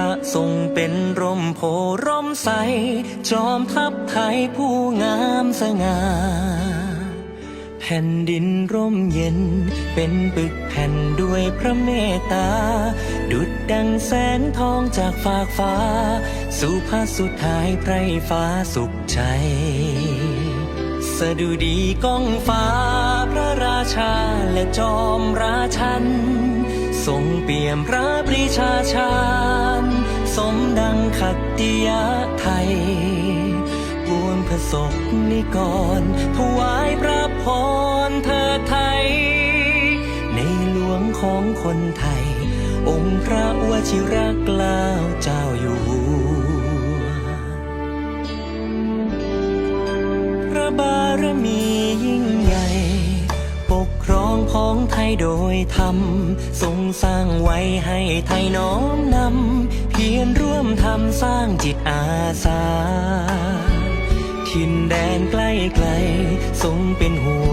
ระทรงเป็นร่มโพร่มใส จอมทัพไทยผู้งามสง่า แผ่นดินร่มเย็น เป็นปึกแผ่นด้วยพระเมตตา ดุดดังแสงทองจากฟากฟ้า สู่พระสุดท้ายไพรฟ้าสุขใจ สดุดีก้องฟ้า พระราชาและจอมราชันทรงเปี่ยมพระปรีชาชา ติยะไทยปวงผสกนิกรถวายพระพรเถิดไทย ในหลวงของคนไทย องค์พระวชิรเกล้าเจ้าอยู่หัวพระบารมียิ่งใหญ่ปกครองของไทยโดยธรรมทรงสร้างไว้ให้ไทยน้อมนำ มทำสร้างจิตอาสา ทินแดนใกล้ไกลทรงเป็นห่วง